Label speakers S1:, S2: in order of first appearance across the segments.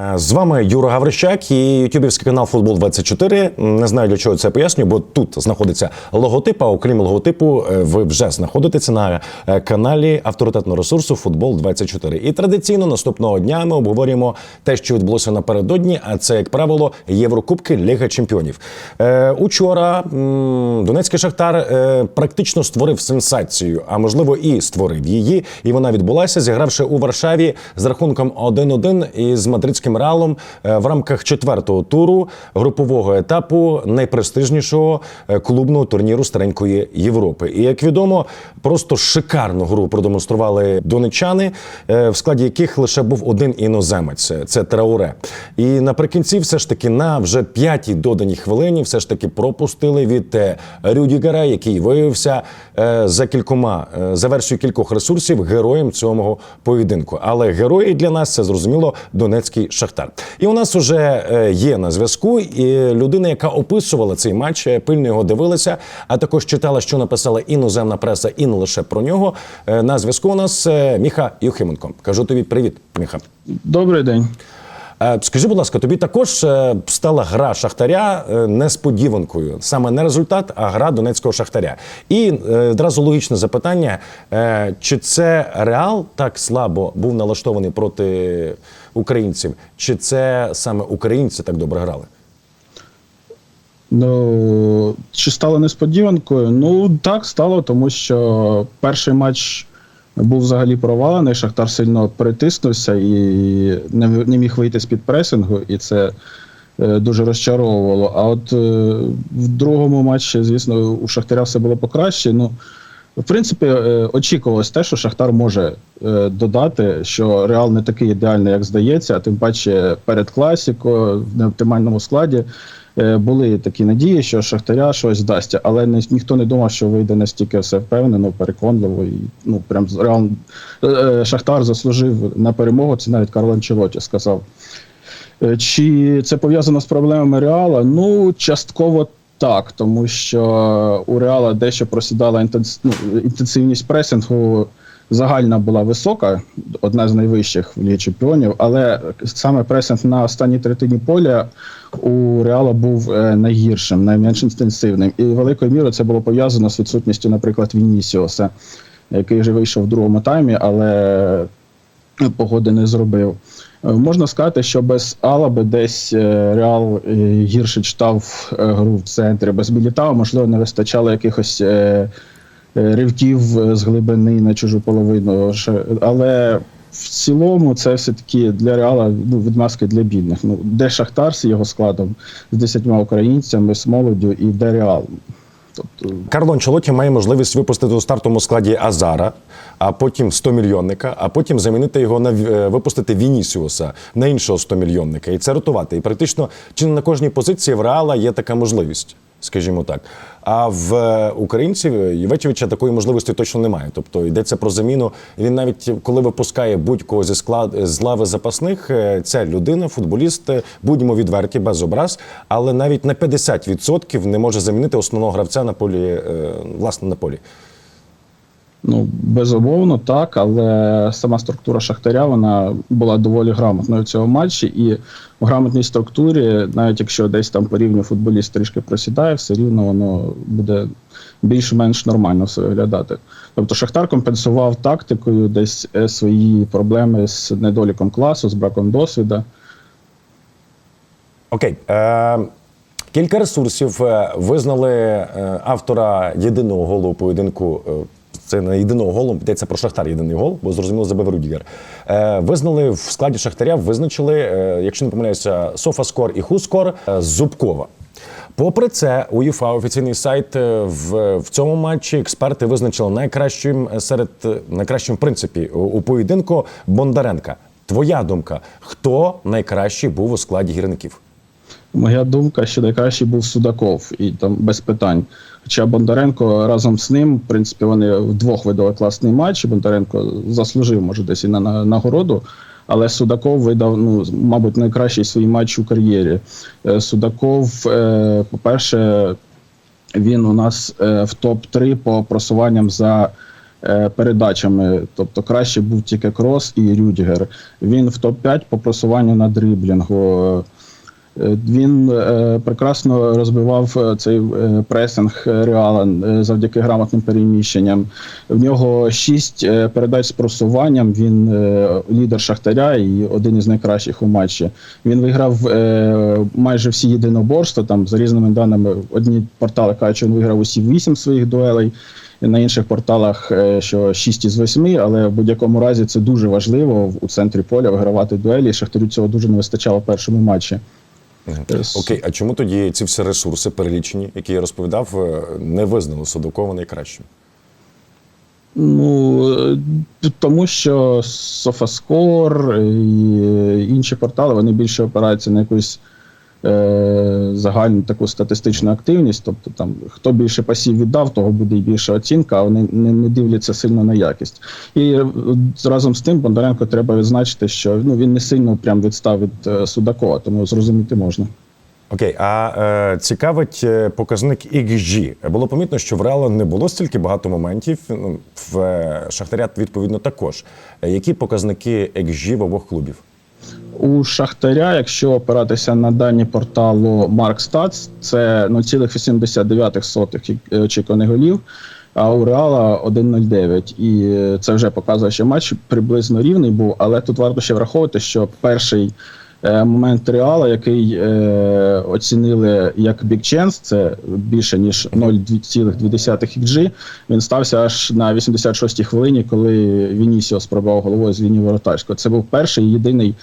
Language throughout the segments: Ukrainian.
S1: Е, З вами Юра Гаврищак і ютубівський канал Футбол 24 Не знаю для чого це поясню, бо тут знаходиться логотип. А окрім логотипу, е, ви вже знаходитеся на е, каналі авторитетного ресурсу Футбол 24 І традиційно наступного дня ми обговорюємо те, що відбулося напередодні. А це, як правило, Єврокубки Ліга Чемпіонів. Учора Донецький Шахтар практично створив сенсацію, а можливо і створив її. І вона відбулася, зігравши у Варшаві з рахунком 1-1 із мадридським реалом е, в рамках четвертого туру групового етапу найпрестижнішого е, клубного турніру старенької Європи. І як відомо, просто шикарну гру продемонстрували донечани, е, в складі яких лише був один іноземець це Трауре. І наприкінці, все ж таки, на вже п'ятій доданій хвилині, все ж таки пропустили від Рюдігера, який виявився за кількома за версією кількох ресурсів героєм цього поєдинку. Але герої для нас це зрозуміло Донецький Шахтар. І у нас вже е, є на зв'язку і людина, яка описувала цей матч, е, пильно його дивилася, а також читала, що написала іноземна преса, і не лише про нього. Е, На зв'язку у нас Міха Юхименко. Кажу тобі привіт, Міха.
S2: Добрий день.
S1: Е, Скажи, будь ласка, тобі також е, стала гра Шахтаря е, несподіванкою. Саме не результат, а гра Донецького Шахтаря. І одразу логічне запитання: чи це Реал так слабо був налаштований проти українців, чи це саме українці так добре грали?
S2: Ну, чи стало несподіванкою? Ну, так стало, тому що перший матч був взагалі провалений. Шахтар сильно притиснувся і не, не міг вийти з-під пресингу, і це е, дуже розчаровувало. А от е, в другому матчі, звісно, у Шахтаря все було покраще. Ну, в принципі, е, очікувалось те, що Шахтар може е, додати, що Реал не такий ідеальний, як здається, а тим паче перед класікою в неоптимальному складі. е, Були такі надії, що Шахтаря щось дасть, але ніхто не думав, що вийде настільки все впевнено, переконливо. І, ну, прям е, Шахтар заслужив на перемогу. Це навіть Карло Анчелоті сказав. Чи це пов'язано з проблемами Реала? Ну, частково так, тому що у Реала дещо просідала інтенс... ну, інтенсивність пресингу. Загальна була висока, одна з найвищих в Лігі Чемпіонів, але саме пресинг на останній третині поля у Реала був е, найгіршим, найменш інтенсивним. І великою мірою це було пов'язано з відсутністю, наприклад, Вінісіоса, який вже вийшов в другому таймі, але погоди не зробив. Е, Можна сказати, що без Алаби десь е, Реал е, гірше читав гру в центрі. Без Мілітао, можливо, не вистачало якихось ривків з глибини на чужу половину. Але в цілому це все-таки для Реала ну, відмазки для бідних. Ну, де Шахтар з його складом, з десятьма українцями, з молоддю і де Реал. Тобто
S1: Карло Анчелоті має можливість випустити у стартовому складі Азара, а потім 100 мільйонника, а потім замінити його на е, випустити Вінісіуса на іншого 100 мільйонника і це рятувати. І практично чи не на кожній позиції в Реала є така можливість. Скажімо так, а в е, українців Євечевича такої можливості точно немає. Тобто йдеться про заміну. Він навіть коли випускає будь-кого зі склад з лави запасних, е, ця людина, футболіст, е, будьмо відверті, без образ, але навіть на 50% не може замінити основного гравця на полі, власне, на полі.
S2: Ну, безумовно, так, але сама структура Шахтаря вона була доволі грамотною в цьому матчі. І в грамотній структурі, навіть якщо десь там по рівню футболіст трішки просідає, все рівно воно буде більш-менш нормально все виглядати. Тобто Шахтар компенсував тактикою десь е, свої проблеми з недоліком класу, з браком досвіду.
S1: Окей. Е, кілька ресурсів е, визнали автора єдиного голу поєдинку. Це не єдиного голу, йдеться про Шахтар єдиний гол, бо зрозуміло забив Рудігер. Е, визнали в складі Шахтаря, визначили, е, якщо не помиляюся, Софаскор і Хускор е, Зубкова. Попри це, УЄФА офіційний сайт е, в, в цьому матчі експерти визначили найкращим е, серед е, найкращим в принципі у, у поєдинку Бондаренка. Твоя думка, хто найкращий був у складі гірників?
S2: Моя думка, що найкращий був Судаков, і там без питань. Хоча Бондаренко разом з ним, в принципі, вони вдвох видали класний матч. Бондаренко заслужив, може, десь і на, на нагороду. Але Судаков видав, ну, мабуть, найкращий свій матч у кар'єрі. Е, Судаков, е, по-перше, він у нас е, в топ-3 по просуванням за передачами. Тобто краще був тільки Крос і Рюдігер. Він в топ-5 по просуванню на дриблінгу. Він е, прекрасно розбивав е, цей е, пресинг Реала завдяки грамотним переміщенням. В нього шість передач з просуванням. Він лідер Шахтаря і один із найкращих у матчі. Він виграв майже всі єдиноборства. Там за різними даними, одні портали кажуть, що він виграв усі вісім своїх дуелей. На інших порталах, що 6 із 8, але в будь-якому разі це дуже важливо у центрі поля вигравати дуелі. Шахтарю цього дуже не вистачало в першому матчі. Е,
S1: Окей, а чому тоді ці всі ресурси перелічені, які я розповідав, е, не визнали Садукова найкращим?
S2: Ну е, тому що Софаскор і інші портали вони більше опираються на якусь е, загальну таку статистичну активність. Тобто там хто більше пасів віддав, того буде і більша оцінка, а вони не, не дивляться сильно на якість. І е, разом з тим Бондаренко треба відзначити, що ну він не сильно прям відстав від е, Судакова, тому зрозуміти можна.
S1: Окей, а е, цікавить е, показник XG. Було помітно, що в Реала не було стільки багато моментів. Ну, в е, Шахтаря відповідно також. Які показники XG в обох клубів?
S2: У Шахтаря, якщо опиратися на дані порталу MarkStats, це 0,89 е, очікуваних голів, а у Реала 1,09. І е, це вже показує, що матч приблизно рівний був, але тут варто ще враховувати, що перший е, момент Реала, який оцінили як Chance, це більше ніж 0,2 XG, він стався аж на 86-й хвилині, коли Вінісіо спробував головою з лінії воротарського. Це був перший єдиний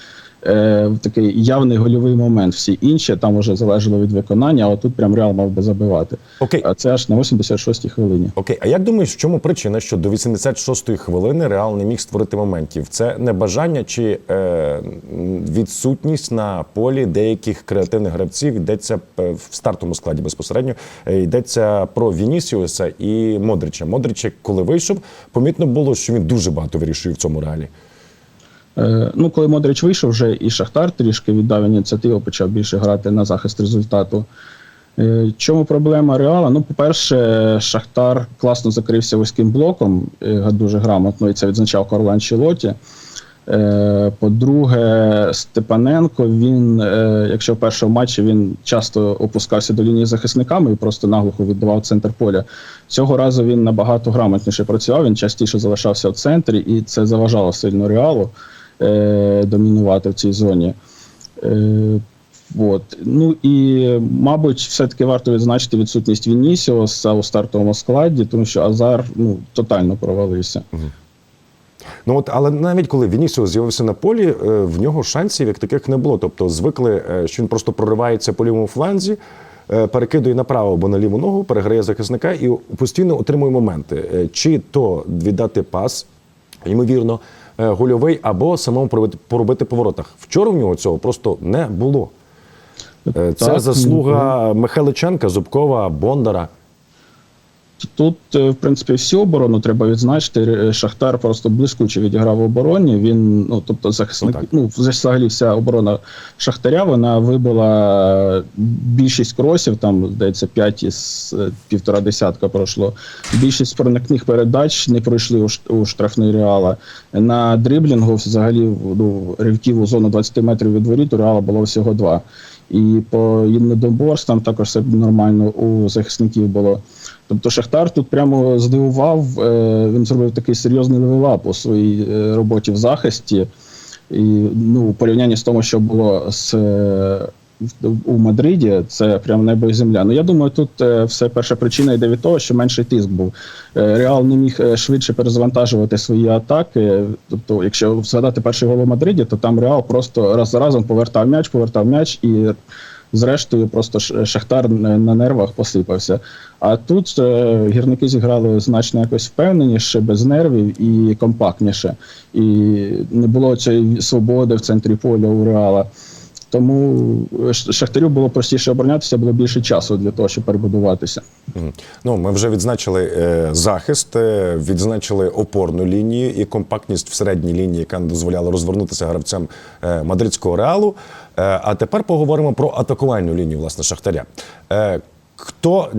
S2: е, такий явний гольовий момент. Всі інші там вже залежало від виконання, а тут прям Реал мав би забивати.
S1: Окей.
S2: А це аж на 86-й хвилині.
S1: Окей, а як думаєш, в чому причина, що до 86-ї хвилини Реал не міг створити моментів? Це не бажання чи е, відсутність на полі деяких креативних гравців йдеться е, в стартовому складі безпосередньо. Е, Йдеться про Вінісіуса і Модрича. Модрич, коли вийшов, помітно було, що він дуже багато вирішує в цьому реалі.
S2: Е, ну, коли Модрич вийшов, вже і Шахтар трішки віддав ініціативу, почав більше грати на захист результату. Е, Чому проблема Реала? Ну, по-перше, Шахтар класно закрився вузьким блоком, е, дуже грамотно, і це відзначав Карло Анчелоті. Е, По-друге, Степаненко, він, якщо в першому матчі він часто опускався до лінії захисниками і просто наглухо віддавав центр поля. Цього разу він набагато грамотніше працював, він частіше залишався в центрі, і це заважало сильно реалу е, домінувати в цій зоні. Е, От. Ну і, мабуть, все-таки варто відзначити відсутність Вінісіоса у стартовому складі, тому що Азар ну, тотально провалився.
S1: Ну от, але навіть коли Вінісіус з'явився на полі, е, в нього шансів як таких не було. Тобто звикли, е, що він просто проривається по лівому фланзі, е, перекидує направо або на ліву ногу, переграє захисника і постійно отримує моменти. Чи то віддати пас, ймовірно, гольовий, або самому поробити, поворотах по воротах. Вчора в нього цього просто не було. Е, Це
S2: Так,
S1: заслуга Михайличенка, Зубкова, Бондара.
S2: Тут, е, в принципі, всю оборону треба відзначити. Е, Шахтар просто блискуче відіграв в обороні. Він, ну тобто, захисник,
S1: Ну,
S2: ну, взагалі вся оборона Шахтаря вона вибила більшість кросів, там, здається, 5 із е, півтора десятка пройшло. Більшість проникних передач не пройшли у, у штрафний реала. На дриблінгу взагалі ну, ривків у зону 20 метрів від воріт у реала було всього два. І по єдиноборствам також все нормально у захисників було. Тобто Шахтар тут прямо здивував, е, він зробив такий серйозний левелап у своїй е, роботі в захисті. І ну, у порівнянні з тому, що було з, е, у Мадриді, це прямо небо і земля. Ну я думаю, тут е, все перша причина йде від того, що менший тиск був. Е, Реал не міг е, швидше перезавантажувати свої атаки. Тобто, якщо згадати перший гол у Мадриді, то там Реал просто раз за разом повертав м'яч, повертав м'яч і. Зрештою, просто Шахтар на нервах посипався. А тут е, гірники зіграли значно якось впевненіше, без нервів і компактніше. І не було цієї свободи в центрі поля у Реала. Тому е, Шахтарю було простіше оборонятися, було більше часу для того, щоб перебудуватися.
S1: Ну, ми вже відзначили е, захист, е, відзначили опорну лінію і компактність в середній лінії, яка не дозволяла розвернутися гравцям е, мадридського реалу. Е, а тепер поговоримо про атакувальну лінію власне Шахтаря. Е, Хто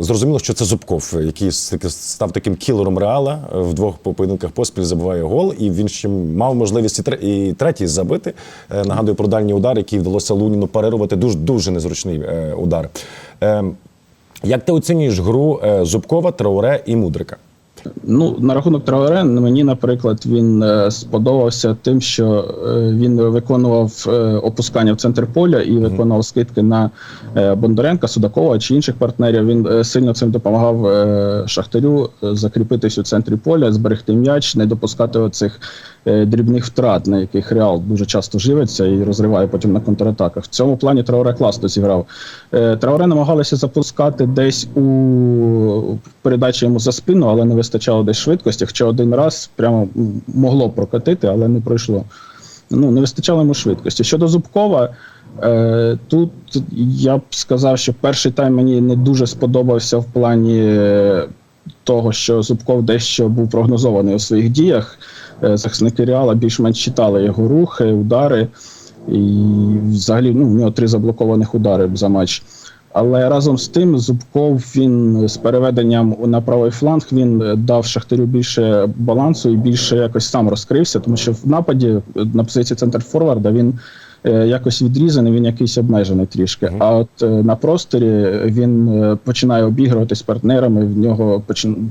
S1: зрозуміло, що це Зубков, який став таким кілером реала е, в двох поєдинках поспіль забиває гол, і він ще мав можливість і, тре- і третій забити. Е, Нагадую про дальній удар, який вдалося Луніну перервати. Дуже дуже незручний е, удар. Е, як ти оцінюєш гру Зубкова, Трауре і Мудрика?
S2: Ну, на рахунок Траоре, мені, наприклад, він е, сподобався тим, що е, він виконував е, опускання в центр поля і виконував скидки на Бондаренка, Судакова чи інших партнерів. Він сильно цим допомагав Шахтарю закріпитись у центрі поля, зберегти м'яч, не допускати оцих дрібних втрат, на яких Реал дуже часто живиться і розриває потім на контратаках. В цьому плані Траоре класно зіграв. Е, Траоре намагалися запускати десь у передачі йому за спину, але не вистачало десь швидкості. Хоча один раз прямо могло прокатити, але не пройшло. Ну, не вистачало йому швидкості. Щодо Зубкова, е, тут я б сказав, що перший тайм мені не дуже сподобався в плані е, того, що Зубков дещо був прогнозований у своїх діях. Е, захисники Реала більш-менш читали його рухи, удари. І взагалі ну, в нього три заблокованих удари за матч. Але разом з тим Зубков він з переведенням на правий фланг він дав Шахтарю більше балансу і більше якось сам розкрився, тому що в нападі на позиції центр форварда він якось відрізаний, він якийсь обмежений трішки. А от е, на просторі він е, починає обігрувати з партнерами. В нього почин...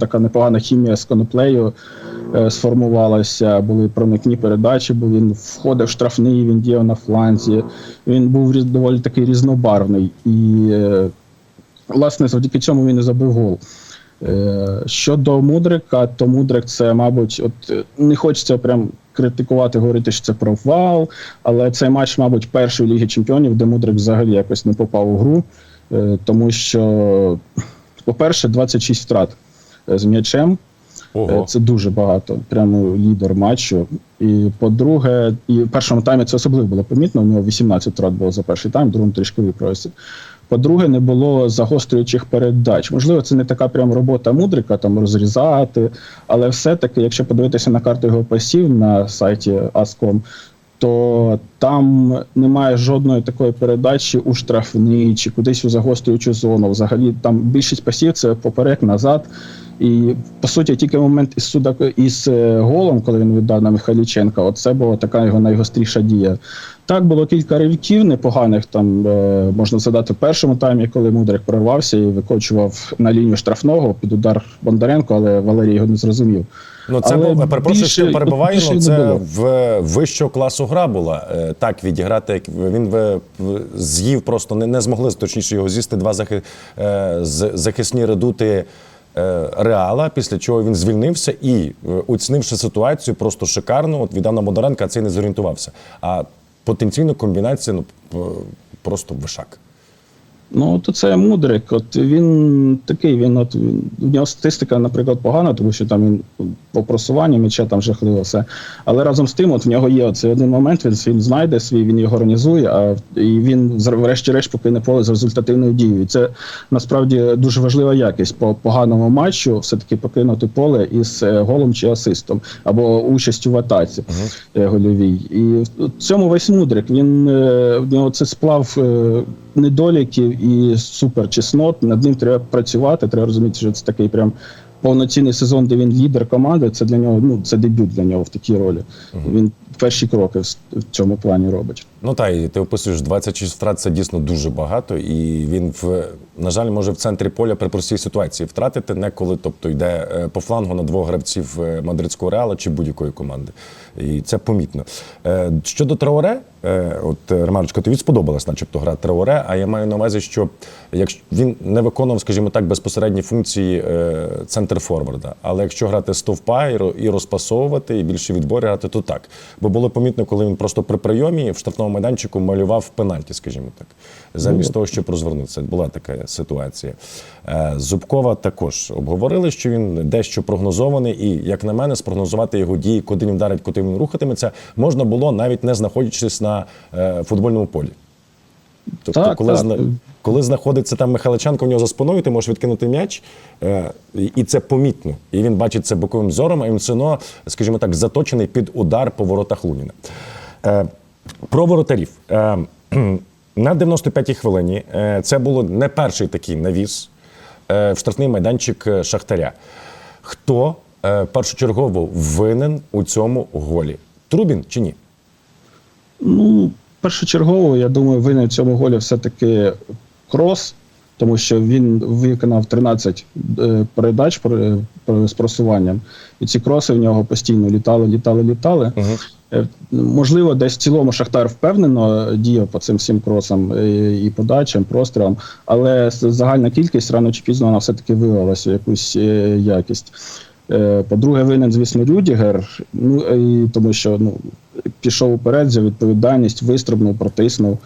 S2: така непогана хімія з коноплею е, сформувалася, були проникні передачі, бо він входив в штрафний, він діяв на фланзі. Він був доволі такий різнобарвний. І, е, власне, завдяки цьому він і забив гол. Е, Щодо Мудрика, то Мудрик це, мабуть, от е, не хочеться прям критикувати, говорити, що це провал, але цей матч, мабуть, першої ліги чемпіонів, де Мудрик взагалі якось не попав у гру, е, тому що, по-перше, 26 втрат е, з м'ячем. Е, Це дуже багато, прямо лідер матчу. І по-друге, і в першому таймі це особливо було помітно. У нього 18 втрат було за перший тайм, в другому трішки виправився. По-друге, не було загострюючих передач. Можливо, це не така прям робота мудрика, там розрізати, але все-таки, якщо подивитися на карту його пасів на сайті Ascom, то там немає жодної такої передачі у штрафний чи кудись у загострюючу зону. Взагалі там більшість пасів це поперек, назад. І по суті, тільки момент із судак із е, голом, коли він віддав на Михайліченка, оце була така його найгостріша дія. Так було кілька ривків непоганих. Там е, можна згадати в першому таймі, коли Мудрик прорвався і викочував на лінію штрафного під удар Бондаренко, але Валерій його не зрозумів.
S1: Ну, це
S2: Але
S1: був, перепрошую, що перебуваю,
S2: більше
S1: ну, це в вищого класу гра була. Е, Так, відіграти, як він в, з'їв просто не, не змогли, точніше, його з'їсти два захи, е, захисні редути е, Реала, після чого він звільнився і, оцінивши ситуацію, просто шикарно, от віддав на Бондаренка, а цей не зорієнтувався. А потенційно комбінація ну, просто вишак.
S2: Ну, то це мудрик. От він такий, він от в нього статистика, наприклад, погана, тому що там він по просуванню м'яча там жахливо все. Але разом з тим, от в нього є цей один момент, він, він знайде свій, він його організує, а і він врешті-решт покине поле з результативною дією. І це насправді дуже важлива якість по поганому матчу, все-таки покинути поле із е, голом чи асистом, або участю в атаці е, гольовій. І в цьому весь мудрик. Він е, в нього це сплав недоліків і супер чеснот. Над ним треба працювати. Треба розуміти, що це такий прям повноцінний сезон, де він лідер команди. Це для нього, ну це дебют для нього в такій ролі. Він перші кроки в, цьому плані робить.
S1: Ну та і ти описуєш 26 втрат, це дійсно дуже багато, і він в на жаль може в центрі поля при простій ситуації втратити неколи, тобто йде е, по флангу на двох гравців е, мадридського реала чи будь-якої команди. І це помітно. Е, Щодо Траоре, от Романочко, тобі сподобалась, начебто, гра Траоре. А я маю на увазі, що якщо він не виконував, скажімо так, безпосередні функції центр форварда. Але якщо грати стовпа і розпасовувати, і більше відборі грати, то так. Бо було помітно, коли він просто при прийомі в штрафному майданчику малював пенальті, скажімо так, замість того, щоб розвернутися. Була така ситуація. Е, Зубкова також обговорили, що він дещо прогнозований, і, як на мене, спрогнозувати його дії, куди він вдарить, куди він рухатиметься, можна було навіть не знаходячись на е, футбольному полі. Тобто,
S2: Так,
S1: коли,
S2: так.
S1: зна- коли знаходиться там Михайличенко в нього за спиною, ти можеш відкинути м'яч, е, і- і це помітно. І він бачить це боковим зором, а він все одно, скажімо так, заточений під удар по воротах Луніна. Е, про воротарів. Е, На 95-й хвилині е, це було не перший такий навіс е, в штрафний майданчик е, Шахтаря. Хто е, першочергово винен у цьому голі? Трубін чи ні?
S2: Ну, першочергово, я думаю, винен в цьому голі все-таки крос, тому що він виконав 13 е, передач з просуванням. І ці кроси в нього постійно літали, літали, літали. Е, Можливо, десь в цілому Шахтар впевнено діяв по цим всім кросам е, і подачам, прострілам, але загальна кількість рано чи пізно вона все-таки вивелася в якусь е, якість. Е, По-друге, винен, звісно, Рюдігер, ну і тому що ну, пішов уперед, взяв відповідальність, вистрибнув, протиснув.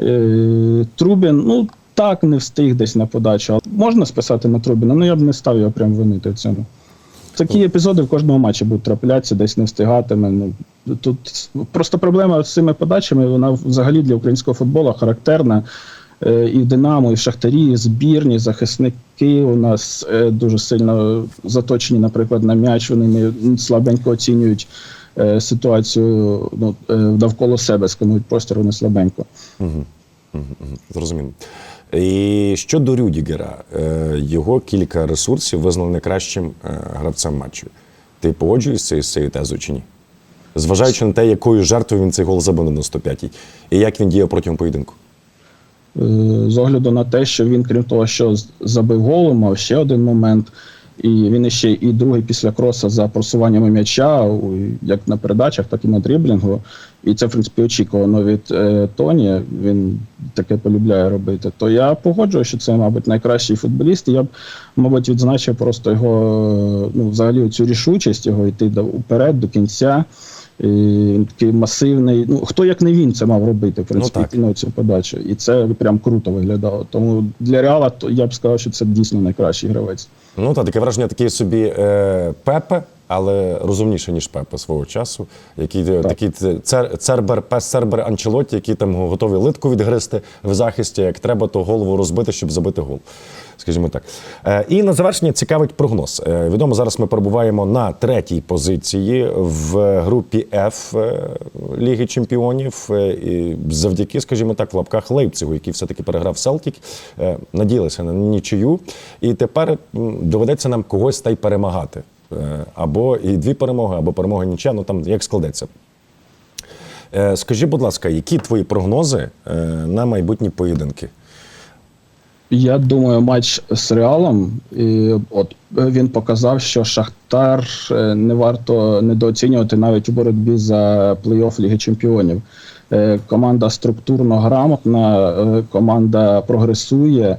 S2: Е, Трубін, ну так, не встиг десь на подачу. Але Можна списати на Трубіна, ну я б не став його прям винити в цьому. Такі епізоди в кожному матчі будуть траплятися, десь не встигатиме. Ну тут просто проблема з цими подачами, вона взагалі для українського футболу характерна. Е, І в Динамо, і в Шахтарі, і збірні, захисники у нас е, дуже сильно заточені, наприклад, на м'яч. Вони не слабенько оцінюють е, ситуацію ну, навколо себе, сканують простір, вони слабенько.
S1: Зрозуміло. І щодо Рюдігера, його кілька ресурсів визнали найкращим гравцем матчу. Ти погоджуєшся з цією тезою чи ні? Зважаючи на те, якою жертвою він цей гол забив на 95-й, і як він діяв протягом поєдинку.
S2: Е, з огляду на те, що він, крім того, що забив голу, мав ще один момент. І він ще і другий після кроса за просуваннями м'яча, як на передачах, так і на дріблінгу. І це, в принципі, очікувано від е, Тоні. Він таке полюбляє робити. То я погоджую, що це, мабуть, найкращий футболіст. І я б, мабуть, відзначив просто його, ну, взагалі, цю рішучість його йти вперед до кінця. Він такий масивний. Ну хто як не він це мав робити, в принципі,
S1: так.
S2: ну, цю подачу. І це прям круто виглядало. Тому для Реала то я б сказав, що це дійсно найкращий гравець.
S1: Ну та таке враження, такий собі е, Пепе, але розумніше, ніж Пепе свого часу. Який е, такий цер, цербер, пес Цербер Анчелоті, який там готовий литку відгризти в захисті, як треба, то голову розбити, щоб забити гол. Скажімо так. Е, і на завершення цікавить прогноз. Е, відомо, зараз ми перебуваємо на третій позиції в групі F е, Ліги Чемпіонів. І завдяки, скажімо так, в лапках Лейпцигу, який все-таки переграв Селтік, надіялися на нічию. І тепер доведеться нам когось та й перемагати. Або і дві перемоги, або перемога нічия, ну там як складеться. Скажи, будь ласка, які твої прогнози на майбутні поєдинки?
S2: Я думаю, матч з Реалом. І от е, він показав, що Шахтар е, не варто недооцінювати навіть у боротьбі за плей-офф Ліги Чемпіонів. Е, Команда структурно грамотна, команда прогресує,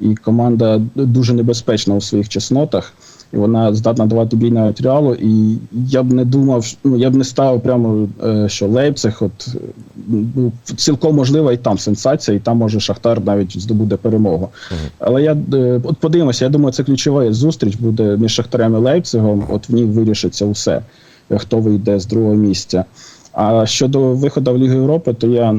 S2: і команда дуже небезпечна у своїх чеснотах. І вона здатна давати бій навіть реалу. І я б не думав, ну я б не ставив прямо, е, що Лейпциг, от ну, цілком можлива і там сенсація, і там може Шахтар навіть здобуде перемогу. Але я е, от подивимося, я думаю, це ключова зустріч буде між Шахтарем і Лейпцигом. От в ній вирішиться усе, хто вийде з другого місця. А щодо виходу в Лігу Європи, то я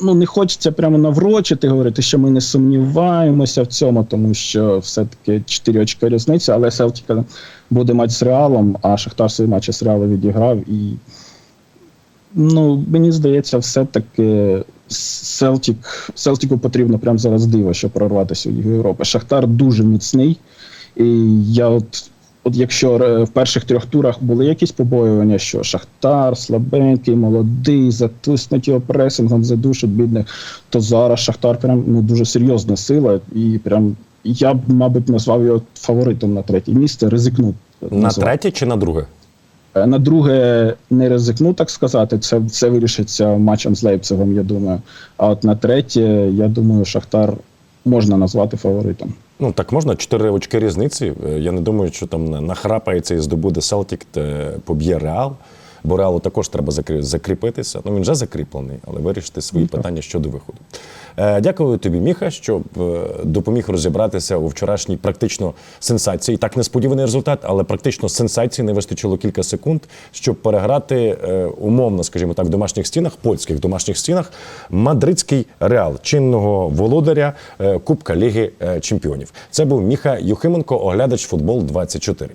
S2: ну не хочеться прямо наврочити говорити, що ми не сумніваємося в цьому, тому що все-таки 4 очки різниця, але Селтіка буде матч з Реалом, а Шахтар свій матч з Реалом відіграв. І ну, мені здається, все-таки Селтік, Селтіку потрібно прямо зараз диво, щоб прорватися у Лігу Європи. Шахтар дуже міцний. І я от. От якщо е, в перших трьох турах були якісь побоювання, що Шахтар слабенький, молодий, затиснуть його пресингом, задушить бідних, то зараз Шахтар прям ну дуже серйозна сила, і прям я б, мабуть, назвав його фаворитом на третє місце, ризикнув.
S1: На
S2: назвав.
S1: третє чи на друге?
S2: Е, На друге не ризикну, так сказати. Це, це вирішиться матчем з Лейпцигом, я думаю. А от на третє, я думаю, Шахтар можна назвати фаворитом.
S1: Ну так можна, чотири очки різниці. Е, Я не думаю, що там нахрапається і здобуде Селтік, поб'є Реал. Бо Реалу також треба закрі- закріпитися. Ну він вже закріплений, але вирішити свої питання щодо виходу. Е, дякую тобі, Міха, що е, допоміг розібратися у вчорашній практично сенсації. Так несподіваний результат, але практично сенсації не вистачило кілька секунд, щоб переграти е, умовно, скажімо так, в домашніх стінах, польських домашніх стінах, мадридський реал чинного володаря Кубка Ліги Чемпіонів. Це був Міха Юхименко, оглядач футбол 24